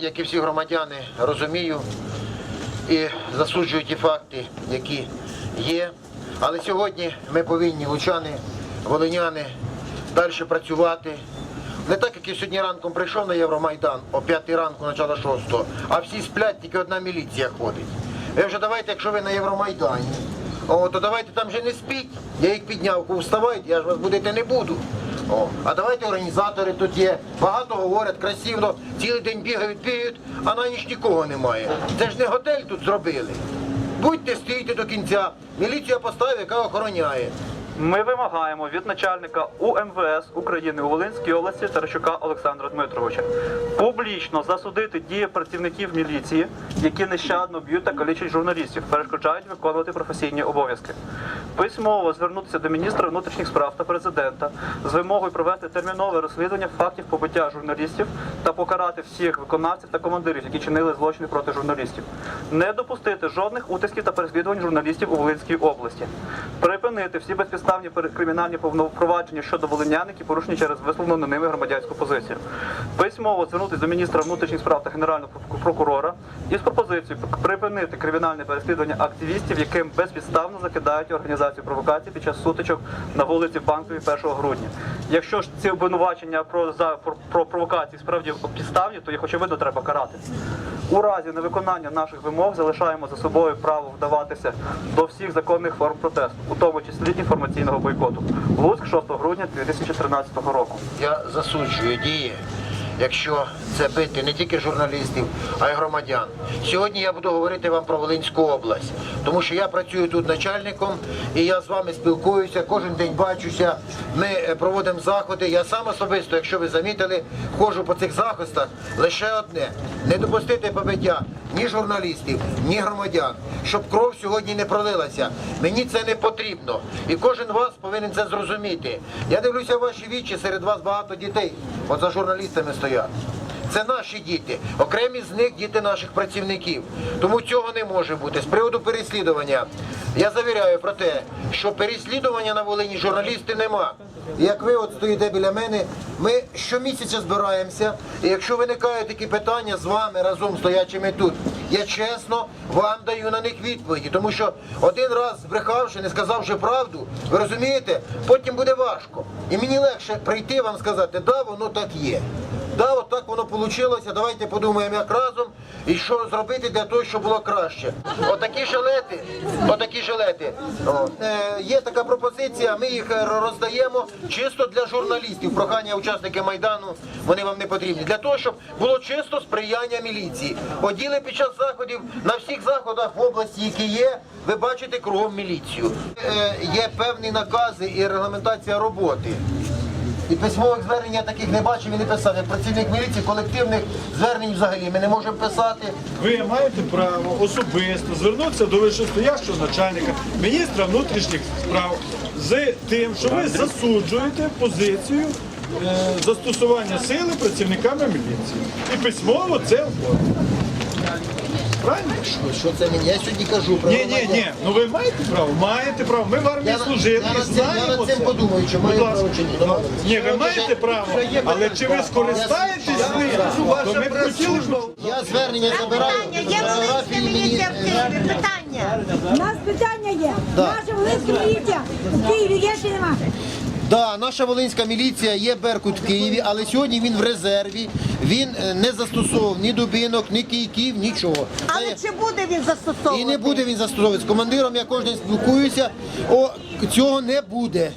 Як і всі громадяни, розумію і засуджую ті факти, які є. Але сьогодні ми повинні, лучани, волиняни, далі працювати. Не так, як я сьогодні ранком прийшов на Євромайдан о 5 ранку, начало 6, а всі сплять, тільки одна міліція ходить. Ви вже давайте, якщо ви на Євромайдані, о, то давайте там вже не спіть. Я їх підняв, вставайте, я ж вас будити не буду. О, а давайте організатори тут є. Багато говорять, красиво, цілий день бігають, бігають, а на ніч нікого немає. Це ж не готель тут зробили. Будьте стійте до кінця. Міліція поставить, яка охороняє. Ми вимагаємо від начальника УМВС України у Волинській області Таращука Олександра Дмитровича публічно засудити дії працівників міліції, які нещадно б'ють та калічать журналістів, перешкоджають виконувати професійні обов'язки. Письмово звернутися до міністра внутрішніх справ та президента з вимогою провести термінове розслідування фактів побиття журналістів та покарати всіх виконавців та командирів, які чинили злочини проти журналістів, не допустити жодних утисків та переслідувань журналістів у Волинській області, припинити всі безпідставні кримінальні повновпровадження щодо волинян, які порушені через висловлену ними громадянську позицію. Письмово звернутися до міністра внутрішніх справ та генерального прокурора із пропозицією припинити кримінальне переслідування активістів, яким безпідставно закидають організацію провокацій під час сутичок на вулиці Банковій 1 грудня. Якщо ж ці обвинувачення про за про провокації справді підставні, то їх очевидно треба карати. У разі невиконання наших вимог залишаємо за собою право вдаватися до всіх законних форм протесту, у тому числі інформаційного бойкоту. Луцьк 6 грудня 2013 року. Я засуджую дії, якщо це бити не тільки журналістів, а й громадян. Сьогодні я буду говорити вам про Волинську область, тому що я працюю тут начальником і я з вами спілкуюся, кожен день бачуся. Ми е, проводимо заходи. Я сам особисто, якщо ви замітили, ходжу по цих захистах лише одне: не допустити побиття ні журналістів, ні громадян, щоб кров сьогодні не пролилася. Мені це не потрібно. І кожен вас повинен це зрозуміти. Я дивлюся ваші вічі, серед вас багато дітей. От за журналістами стоять. Це наші діти. Окремі з них діти наших працівників. Тому цього не може бути. З приводу переслідування. Я завіряю про те, що переслідування на Волині журналісти нема. Як ви от стоїте біля мене, ми щомісяця збираємося. І якщо виникають такі питання з вами разом стоячими тут, я чесно вам даю на них відповіді. Тому що один раз збрехавши, не сказавши правду, ви розумієте, потім буде важко. І мені легше прийти вам сказати, да, воно так є. Да, от так воно вийшло. Давайте подумаємо, як разом і що зробити для того, щоб було краще. Отакі жилети, отакі жилети. О, е, є така пропозиція. Ми їх роздаємо чисто для журналістів. Прохання учасники майдану вони вам не потрібні. Для того, щоб було чисто сприяння міліції. Оділи під час заходів на всіх заходах в області, які є, ви бачите кругом міліцію. Е, є певні накази і регламентація роботи. І письмових звернень я таких не бачив і не писав. Як працівник міліції, колективних звернень взагалі ми не можемо писати. Ви маєте право особисто звернутися до вищестоящого начальника міністра внутрішніх справ з тим, що ви засуджуєте позицію е, застосування сили працівниками міліції. І письмово це оформити. Правильно? Що це мені? Я сьогодні кажу про Ні, ні, ні. Ну ви маєте право, маєте право. Ми в армії Я, служили я, і над цим, знаємо над цим це. подумаю, чи Будь маю ласка. право чи ні. Ну, Ні, ви маєте право, але чи ви скористаєтесь ним, то ми б хотіли, щоб Я звернення забираю Питання, є фотографії мені. міліція в Києві. Питання. У нас питання є. Да. Наша Волинська міліція в Києві є чи нема? Да, наша волинська міліція є Беркут в Києві, але сьогодні він в резерві. Він е, не застосовував ні дубинок, ні кійків, нічого. Але Це- чи буде він застосовувати? І не буде він застосовувати. З командиром я кожен день спілкуюся. О, цього не буде.